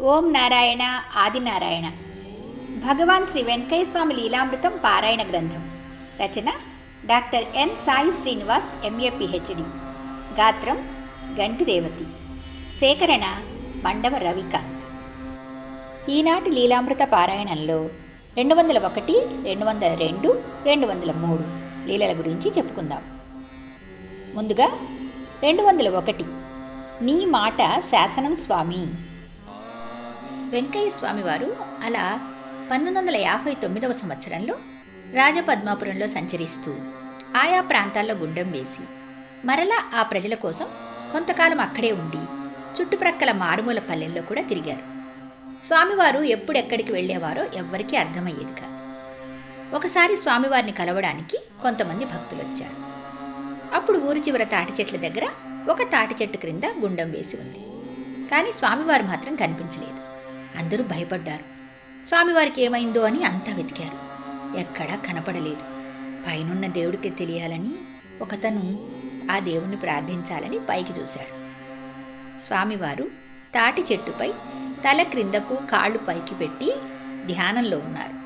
ఓం నారాయణ ఆదినారాయణ. భగవాన్ శ్రీ వెంకయ్య స్వామి లీలామృతం పారాయణ గ్రంథం. రచన doctor N Sai Srinivas MA PhD. గాత్రం గంటి రేవతి సేకరణ మండవ రవికాంత్. ఈనాటి లీలామృత పారాయణంలో రెండు వందల ఒకటి రెండు వందల రెండు రెండు వందల మూడు లీలల గురించి చెప్పుకుందాం. ముందుగా రెండు వందల ఒకటి. నీ మాట శాసనం స్వామి. వెంకయ్య స్వామివారు అలా పంతొమ్మిది వందల యాభై తొమ్మిదవ సంవత్సరంలో రాజపద్మాపురంలో సంచరిస్తూ ఆయా ప్రాంతాల్లో గుండెం వేసి మరలా ఆ ప్రజల కోసం కొంతకాలం అక్కడే ఉండి చుట్టుప్రక్కల మారుమూల పల్లెల్లో కూడా తిరిగారు. స్వామివారు ఎప్పుడెక్కడికి వెళ్ళేవారో ఎవ్వరికీ అర్థమయ్యేది కాదు. ఒకసారి స్వామివారిని కలవడానికి కొంతమంది భక్తులు వచ్చారు అప్పుడు ఊరి చివర తాటి చెట్ల దగ్గర ఒక తాటి చెట్టు క్రింద గుండం వేసి ఉంది. కానీ స్వామివారు మాత్రం కనిపించలేదు. అందరూ భయపడ్డారు. స్వామివారికి ఏమైందో అని అంతా వెతికారు. ఎక్కడా కనపడలేదు. పైనున్న దేవుడికి తెలియాలని ఒకతను ఆ దేవుణ్ణి ప్రార్థించాలని పైకి చూశాడు. స్వామివారు తాటి చెట్టుపై తల క్రిందకు కాళ్ళు పైకి పెట్టి ధ్యానంలో ఉన్నారు.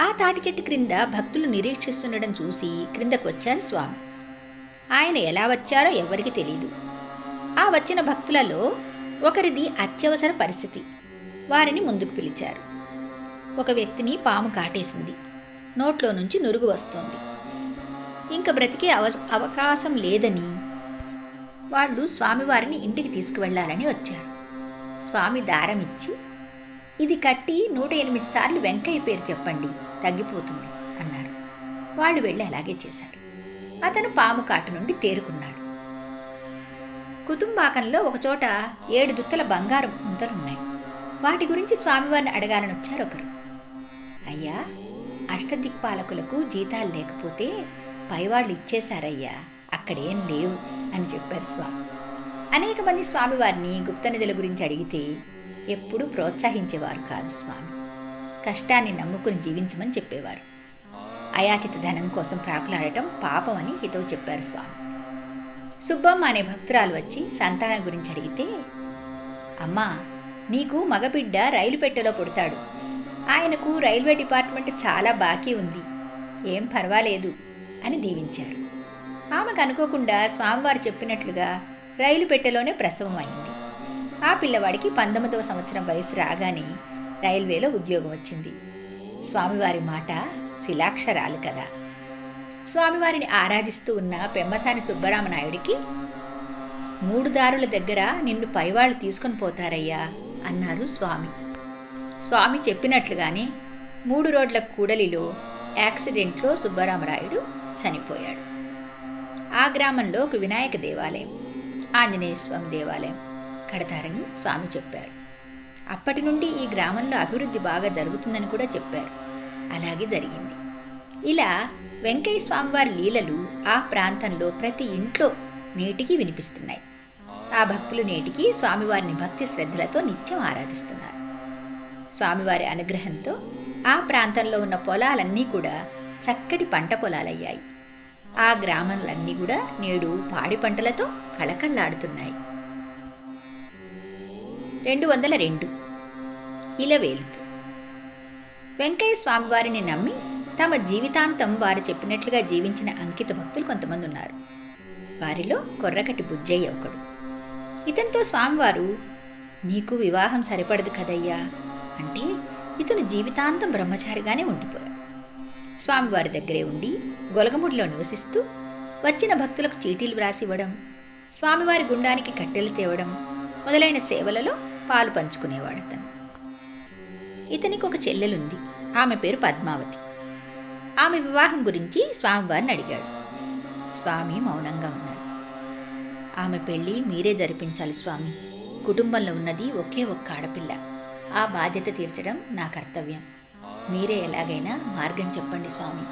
ఆ తాటి చెట్టు క్రింద భక్తులు నిరీక్షిస్తుండడం చూసి క్రిందకు వచ్చారు స్వామి. ఆయన ఎలా వచ్చారో ఎవరికి తెలియదు ఆ వచ్చిన భక్తులలో ఒకరిది అత్యవసర పరిస్థితి. వారిని ముందుకు పిలిచారు. ఒక వ్యక్తిని పాము కాటేసింది. నోట్లో నుంచి నురుగు వస్తోంది. ఇంకా బ్రతికే అవ అవకాశం లేదని వాళ్ళు స్వామివారిని ఇంటికి తీసుకువెళ్ళాలని వచ్చారు. స్వామి దారం ఇచ్చి ఇది కట్టి నూట ఎనిమిది సార్లు వెంకయ్య పేరు చెప్పండి తగ్గిపోతుంది అన్నారు. వాళ్ళు వెళ్ళి అలాగే చేశారు. అతను పాము కాటు నుండి తేరుకున్నాడు. కుతుంబాకంలో ఒకచోట ఏడు దుత్తల బంగారం ముంతలున్నాయి వాటి గురించి స్వామివారిని అడగాలని వచ్చారు ఒకరు. అయ్యా అష్టదిక్పాలకులకు జీతాలు లేకపోతే పైవాళ్ళు ఇచ్చేశారయ్యా అక్కడేం లేవు అని చెప్పారు స్వామి. అనేక మంది స్వామివారిని గుప్త నిధుల గురించి అడిగితే ఎప్పుడూ ప్రోత్సహించేవారు కాదు స్వామి. కష్టాన్ని నమ్ముకుని జీవించమని చెప్పేవారు. అయాచిత ధనం కోసం ప్రాకులాడటం పాపం అని హితవు చెప్పారు స్వామి. సుబ్బమ్మ అనే భక్తురాలు వచ్చి సంతానం గురించి అడిగితే అమ్మా నీకు మగబిడ్డ రైలు పెట్టెలో పుడతాడు. ఆయనకు రైల్వే డిపార్ట్మెంట్ చాలా బాకీ ఉంది. ఏం పర్వాలేదు అని దీవించారు. ఆమెకు అనుకోకుండా స్వామివారు చెప్పినట్లుగా రైలు పెట్టెలోనే ప్రసవం అయింది. ఆ పిల్లవాడికి పంతొమ్మిదవ సంవత్సరం వయసు రాగానే రైల్వేలో ఉద్యోగం వచ్చింది. స్వామివారి మాట శిలాక్షరాలు కదా. స్వామివారిని ఆరాధిస్తూ ఉన్న పెమ్మసాని సుబ్బరామనాయుడికి మూడు దారుల దగ్గర నిన్ను పైవాళ్ళు తీసుకొని పోతారయ్యా. అన్నారు స్వామి. స్వామి చెప్పినట్లుగానే మూడు రోడ్ల కూడలిలో యాక్సిడెంట్లో సుబ్బరామరాయుడు చనిపోయాడు. ఆ గ్రామంలో ఒక వినాయక దేవాలయం ఆంజనేయ స్వామి దేవాలయం కడతారని స్వామి చెప్పారు. అప్పటి నుండి ఈ గ్రామంలో అభివృద్ధి బాగా జరుగుతుందని కూడా చెప్పారు. అలాగే జరిగింది. ఇలా వెంకయ్య స్వామివారి లీలలు ఆ ప్రాంతంలో ప్రతి ఇంట్లో నేటికి వినిపిస్తున్నాయి. ఆ భక్తులు నేటికి స్వామివారిని భక్తి శ్రద్ధలతో నిత్యం ఆరాధిస్తున్నారు. స్వామివారి అనుగ్రహంతో ఆ ప్రాంతంలో ఉన్న పొలాలన్నీ కూడా చక్కటి పంట పొలాలయ్యాయి. ఆ గ్రామాలన్నీ కూడా నేడు పాడి పంటలతో కళకళలాడుతున్నాయి. రెండు వందల రెండు ఇలవేల్పు. వెంకయ్య స్వామివారిని నమ్మి తమ జీవితాంతం వారు చెప్పినట్లుగా జీవించిన అంకిత భక్తులు కొంతమంది ఉన్నారు వారిలో కొర్రకటి బుజ్జయ్య ఒకడు. ఇతనితో స్వామివారు నీకు వివాహం సరిపడదు కదయ్యా అంటే ఇతను జీవితాంతం బ్రహ్మచారిగానే ఉండిపోయాడు. స్వామివారి దగ్గరే ఉండి గొలగముడిలో నివసిస్తూ వచ్చిన భక్తులకు చీటీలు వ్రాసి ఇవ్వడం స్వామివారి గుండానికి కట్టెలు తేవడం మొదలైన సేవలలో పాలు పంచుకునేవాడు అతను. ఇతనికి ఒక చెల్లెలుంది ఆమె పేరు పద్మావతి. ఆమె వివాహం గురించి స్వామివారిని అడిగాడు. స్వామి మౌనంగా ఉన్నారు. ఆమె పెళ్ళి మీరే జరిపించాలి స్వామి. కుటుంబంలో ఉన్నది ఒకే ఒక్క ఆడపిల్ల. ఆ బాధ్యత తీర్చడం నా కర్తవ్యం. మీరే ఎలాగైనా మార్గం చెప్పండి స్వామి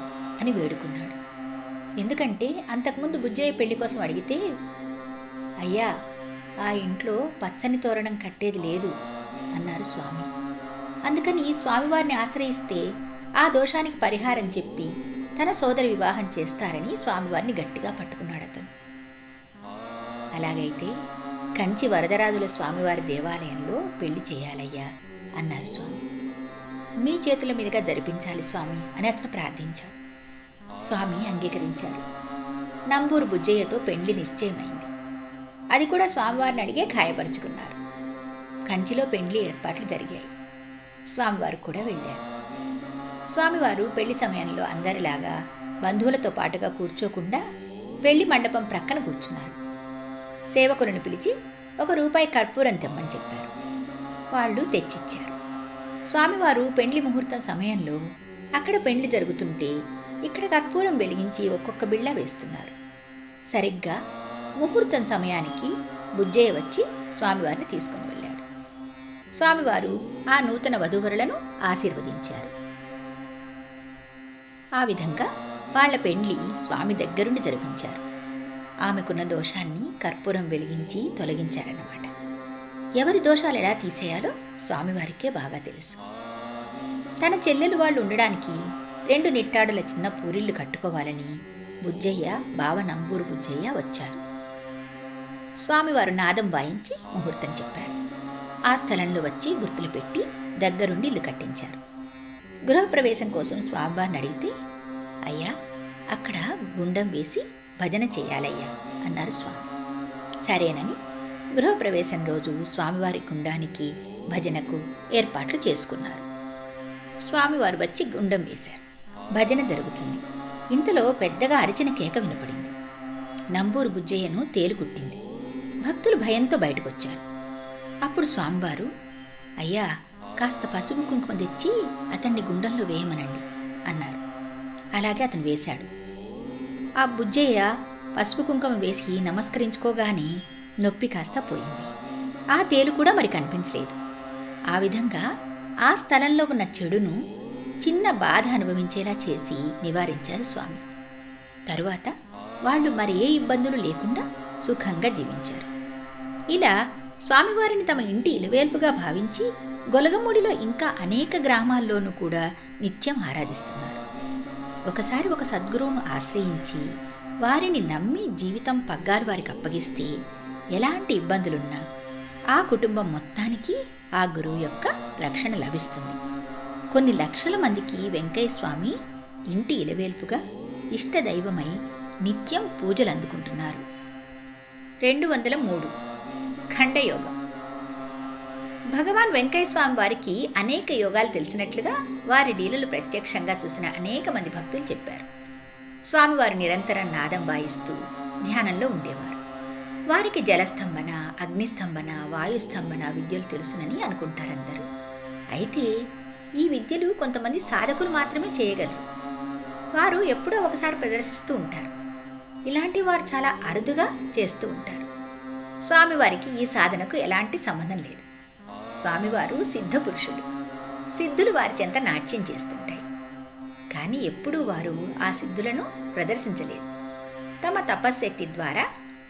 అని వేడుకున్నాడు. ఎందుకంటే అంతకుముందు బుజ్జయ్య పెళ్ళి కోసం అడిగితే అయ్యా ఆ ఇంట్లో పచ్చని తోరణం కట్టేది లేదు అన్నారు స్వామి. అందుకని స్వామివారిని ఆశ్రయిస్తే ఆ దోషానికి పరిహారం చెప్పి తన సోదరి వివాహం చేస్తారని స్వామివారిని గట్టిగా పట్టుకున్నాడు. అలాగైతే కంచి వరదరాజుల స్వామివారి దేవాలయంలో పెళ్ళి చేయాలయ్యా అన్నారు స్వామి. మీ చేతుల మీదుగా జరిపించాలి స్వామి అని అతను ప్రార్థించాడు. స్వామి అంగీకరించారు. నంబూరు బుజ్జయ్యతో పెండ్లి నిశ్చయమైంది. అది కూడా స్వామివారిని అడిగే ఖాయపరుచుకున్నారు. కంచిలో పెండ్లి ఏర్పాట్లు జరిగాయి. స్వామివారు కూడా వెళ్ళారు. స్వామివారు పెళ్ళి సమయంలో అందరిలాగా బంధువులతో పాటుగా కూర్చోకుండా పెళ్ళి మండపం ప్రక్కన కూర్చున్నారు. సేవకులను పిలిచి ఒక రూపాయి కర్పూరం తెమ్మని చెప్పారు. వాళ్ళు తెచ్చిచ్చారు. స్వామివారు పెండ్లి ముహూర్తం సమయంలో అక్కడ పెండ్లి జరుగుతుంటే ఇక్కడ కర్పూరం వెలిగించి ఒక్కొక్క బిళ్ళ వేస్తున్నారు. సరిగ్గా ముహూర్తం సమయానికి బుజ్జయ్య వచ్చి స్వామివారిని తీసుకుని వెళ్ళాడు. స్వామివారు ఆ నూతన వధూవరులను ఆశీర్వదించారు. ఆ విధంగా వాళ్ళ పెండ్లి స్వామి దగ్గరుండి జరిపించారు. ఆమెకున్న దోషాన్ని కర్పూరం వెలిగించి తొలగించారన్నమాట. ఎవరి దోషాలు ఎలా తీసేయాలో స్వామివారికే బాగా తెలుసు. తన చెల్లెలు వాళ్ళు ఉండడానికి రెండు నిట్టాడుల చిన్న పూరిళ్ళు కట్టుకోవాలని బుజ్జయ్య బావ నంబూరు బుజ్జయ్య వచ్చారు. స్వామివారు నాదం వాయించి ముహూర్తం చెప్పారు. ఆ స్థలంలో వచ్చి గుర్తులు పెట్టి దగ్గరుండి ఇల్లు కట్టించారు. గృహప్రవేశం కోసం స్వామివారిని అడిగితే అయ్యా అక్కడ గుండం వేసి భజన చేయాలయ్యా అన్నారు స్వామి. సరేనని గృహప్రవేశం రోజు స్వామివారి గుండానికి భజనకు ఏర్పాట్లు చేసుకున్నారు. స్వామివారు వచ్చి గుండం వేశారు. భజన జరుగుతుంది. ఇంతలో పెద్దగా అరిచిన కేక వినపడింది. నంబూరు బుజ్జయ్యను తేలుకుట్టింది. భక్తులు భయంతో బయటకొచ్చారు. అప్పుడు స్వామివారు అయ్యా కాస్త పసుపు కుంకుమ తెచ్చి అతన్ని గుండంలో వేయమనండి అన్నారు. అలాగే అతను వేశాడు. ఆ బుజ్జయ్య పసుపు కుంకుమ వేసి నమస్కరించుకోగానే నొప్పి కాస్త పోయింది. ఆ తేలు కూడా మరి కనిపించలేదు. ఆ విధంగా ఆ స్థలంలో ఉన్న చెడును చిన్న బాధ అనుభవించేలా చేసి నివారించారు స్వామి. తరువాత వాళ్ళు మరి ఏ ఇబ్బందులు లేకుండా సుఖంగా జీవించారు. ఇలా స్వామివారిని తమ ఇంటి ఇలవేల్పుగా భావించి గొలగముడిలో ఇంకా అనేక గ్రామాల్లోనూ కూడా నిత్యం ఆరాధిస్తున్నారు. ఒకసారి ఒక సద్గురువును ఆశ్రయించి వారిని నమ్మి జీవితం పగ్గారు వారికి అప్పగిస్తే ఎలాంటి ఇబ్బందులున్నా ఆ కుటుంబం మొత్తానికి ఆ గురువు యొక్క రక్షణ లభిస్తుంది. కొన్ని లక్షల మందికి వెంకయ్య స్వామి ఇంటి ఇలవేల్పుగా ఇష్టదైవమై నిత్యం పూజలు అందుకుంటున్నారు రెండు వందల మూడు ఖండయోగం. భగవాన్ వెంకయ్యస్వామి వారికి అనేక యోగాలు తెలిసినట్లుగా వారి లీలలు ప్రత్యక్షంగా చూసిన అనేక మంది భక్తులు చెప్పారు. స్వామివారు నిరంతరం నాదం వాయిస్తూ ధ్యానంలో ఉండేవారు. వారికి జలస్తంభన అగ్నిస్తంభన వాయుస్తంభన విద్యలు తెలుసునని అనుకుంటారందరూ. అయితే ఈ విద్యలు కొంతమంది సాధకులు మాత్రమే చేయగలరు. వారు ఎప్పుడో ఒకసారి ప్రదర్శిస్తూ ఉంటారు. ఇలాంటి వారు చాలా అరుదుగా చేస్తూ ఉంటారు. స్వామివారికి ఈ సాధనకు ఎలాంటి సంబంధం లేదు. స్వామివారు సిద్ధ పురుషులు. సిద్ధులు వారి చెంత నాట్యం చేస్తుంటాయి. కానీ ఎప్పుడూ వారు ఆ సిద్ధులను ప్రదర్శించలేదు. తమ తపశ్శక్తి ద్వారా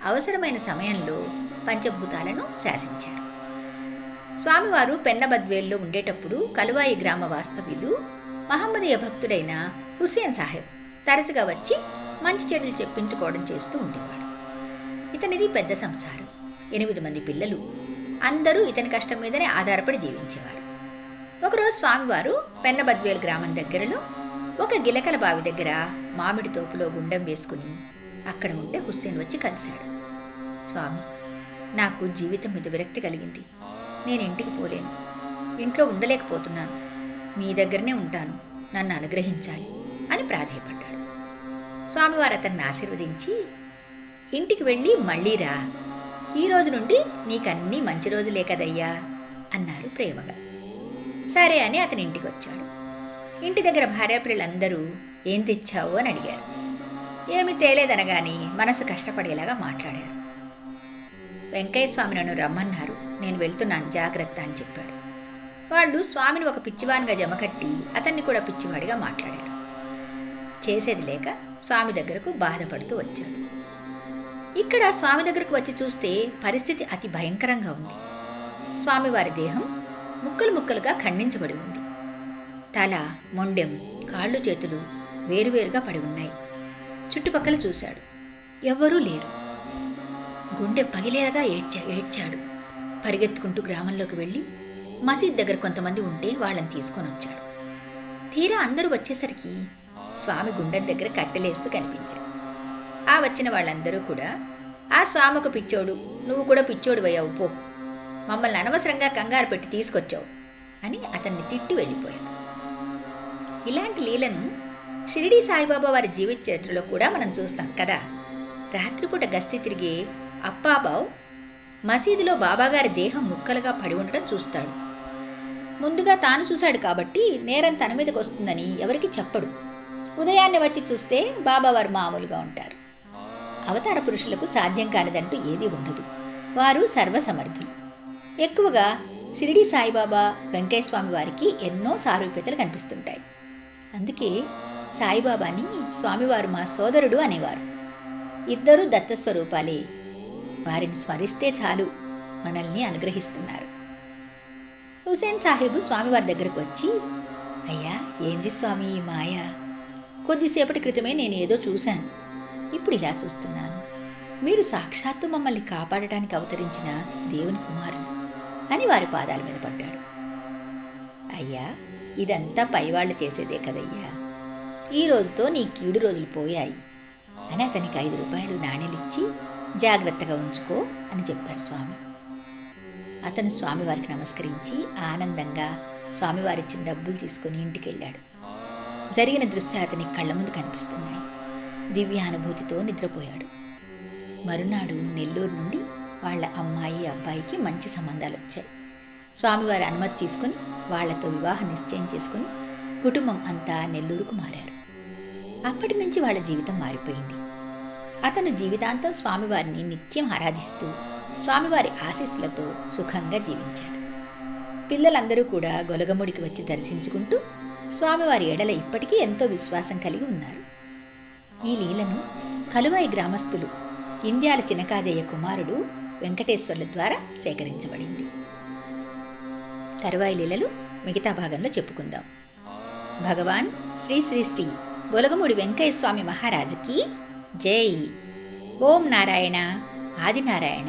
అవసరమైన సమయంలో పంచభూతాలను శాసించారు. స్వామివారు పెన్నబద్వేల్లో ఉండేటప్పుడు కలువాయి గ్రామ వాస్తవ్యులు మహమ్మదీయ భక్తుడైన హుసేన్ సాహెబ్ తరచుగా వచ్చి మంచి చెడులు చెప్పించుకోవడం చేస్తూ ఉండేవాడు. ఇతనిది పెద్ద సంసారం. ఎనిమిది మంది పిల్లలు అందరూ ఇతని కష్టం మీదనే ఆధారపడి జీవించేవారు. ఒకరోజు స్వామివారు పెన్నబద్వేల్ గ్రామం దగ్గరలో ఒక గిలకల బావి దగ్గర మామిడి తోపులో గుండం వేసుకుని అక్కడ ఉండే హుస్సేన్ వచ్చి కలిశాడు. స్వామి నాకు జీవితం మీద విరక్తి కలిగింది. నేను ఇంటికి పోలేను. ఇంట్లో ఉండలేకపోతున్నాను. మీ దగ్గరనే ఉంటాను. నన్ను అనుగ్రహించాలి అని ప్రాధేయపడ్డాడు. స్వామివారు అతన్ని ఆశీర్వదించి ఇంటికి వెళ్ళి మళ్ళీ రా. ఈ రోజు నుండి నీకన్నీ మంచి రోజులే కదయ్యా అన్నారు ప్రేమగా. సరే అని అతని ఇంటికి వచ్చాడు. ఇంటి దగ్గర భార్యాపిల్లలందరూ ఏం తెచ్చావు అని అడిగారు. ఏమి తేలేదనగాని మనసు కష్టపడేలాగా మాట్లాడారు. వెంకయ్య స్వామి నన్ను రమ్మన్నారు నేను వెళ్తున్నాను జాగ్రత్త అని చెప్పాడు. వాళ్ళు స్వామిని ఒక పిచ్చివానిగా జమకట్టి అతన్ని కూడా పిచ్చివాడిగా మాట్లాడారు. చేసేది లేక స్వామి దగ్గరకు బాధపడుతూ వచ్చాడు. ఇక్కడ స్వామి దగ్గరకు వచ్చి చూస్తే పరిస్థితి అతి భయంకరంగా ఉంది. స్వామివారి దేహం ముక్కలు ముక్కలుగా ఖండించబడి ఉంది. తల మొండెం కాళ్ళు చేతులు వేరువేరుగా పడి ఉన్నాయి. చుట్టుపక్కల చూశాడు. ఎవ్వరూ లేరు. గుండె పగిలేలాగా ఏడ్చా ఏడ్చాడు. పరిగెత్తుకుంటూ గ్రామంలోకి వెళ్ళి మసీద్ దగ్గర కొంతమంది ఉంటే వాళ్ళని తీసుకొని వచ్చాడు. తీరా అందరూ వచ్చేసరికి స్వామి గుండె దగ్గర కట్టెలేస్తూ కనిపించారు. ఆ వచ్చిన వాళ్ళందరూ కూడా ఆ స్వామి పిచ్చోడు నువ్వు కూడా పిచ్చోడు అయ్యావు పో. మమ్మల్ని అనవసరంగా కంగారు పెట్టి తీసుకొచ్చావు అని అతన్ని తిట్టి వెళ్ళిపోయాను ఇలాంటి లీలను షిరిడీ సాయిబాబా వారి జీవిత చరిత్రలో కూడా మనం చూస్తాం కదా. రాత్రిపూట గస్తీ తిరిగే అప్పాబావ్ మసీదులో బాబాగారి దేహం ముక్కలుగా పడి ఉండటం చూస్తాడు. ముందుగా తాను చూశాడు కాబట్టి నేరం తన మీదకి వస్తుందని ఎవరికి చెప్పడు. ఉదయాన్నే వచ్చి చూస్తే బాబావారు మామూలుగా ఉంటారు. అవతార పురుషులకు సాధ్యం కానిదంటూ ఏదీ ఉండదు. వారు సర్వసమర్థులు. ఎక్కువగా షిరిడి సాయిబాబా వెంకయ్య స్వామి వారికి ఎన్నో సారూప్యతలు కనిపిస్తుంటాయి. అందుకే సాయిబాబాని స్వామివారు మా సోదరుడు అనేవారు. ఇద్దరూ దత్తస్వరూపాలే. వారిని స్మరిస్తే చాలు మనల్ని అనుగ్రహిస్తున్నారు. హుసేన్ సాహెబు స్వామివారి దగ్గరకు వచ్చి అయ్యా ఏంది స్వామి ఈ మాయ? కొద్దిసేపటి క్రితమే నేను ఏదో చూశాను. ఇప్పుడు ఇలా చూస్తున్నాను. మీరు సాక్షాత్తు మమ్మల్ని కాపాడటానికి అవతరించిన దేవుని కుమారులు అని వారి పాదాల మీద పడ్డాడు. అయ్యా ఇదంతా పైవాళ్ళు చేసేదే కదయ్యా. ఈ రోజుతో నీ కీడు రోజులు పోయాయి అని అతనికి ఐదు రూపాయలు నాణేలిచ్చి జాగ్రత్తగా ఉంచుకో అని చెప్పారు స్వామి. అతను స్వామివారికి నమస్కరించి ఆనందంగా స్వామివారిచ్చిన డబ్బులు తీసుకుని ఇంటికి వెళ్ళాడు జరిగిన దృశ్యాలు అతని కళ్ళ ముందు కనిపిస్తున్నాయి. దివ్యానుభూతితో నిద్రపోయాడు. మరునాడు నెల్లూరు నుండి వాళ్ళ అమ్మాయి అబ్బాయికి మంచి సంబంధాలు వచ్చాయి. స్వామివారి అనుమతి తీసుకుని వాళ్ళతో వివాహ నిశ్చయం చేసుకుని కుటుంబం అంతా నెల్లూరుకు మారారు. అప్పటి నుంచి వాళ్ళ జీవితం మారిపోయింది. అతను జీవితాంతం స్వామివారిని నిత్యం ఆరాధిస్తూ స్వామివారి ఆశీస్సులతో సుఖంగా జీవించారు. పిల్లలందరూ కూడా గొలగముడికి వచ్చి దర్శించుకుంటూ స్వామివారి ఎడల ఇప్పటికీ ఎంతో విశ్వాసం కలిగి ఉన్నారు. ఈ లీలను కలువాయి గ్రామస్తులు ఇంద్యాల చినకాజయ్య కుమారుడు వెంకటేశ్వర్ల ద్వారా సేకరించబడింది. తరువాయి లీలలు మిగతా భాగంలో చెప్పుకుందాం. భగవాన్ శ్రీ శ్రీ శ్రీ గొలగముడి వెంకయ్య స్వామి మహారాజుకి జై. ఓం నారాయణ ఆదినారాయణ.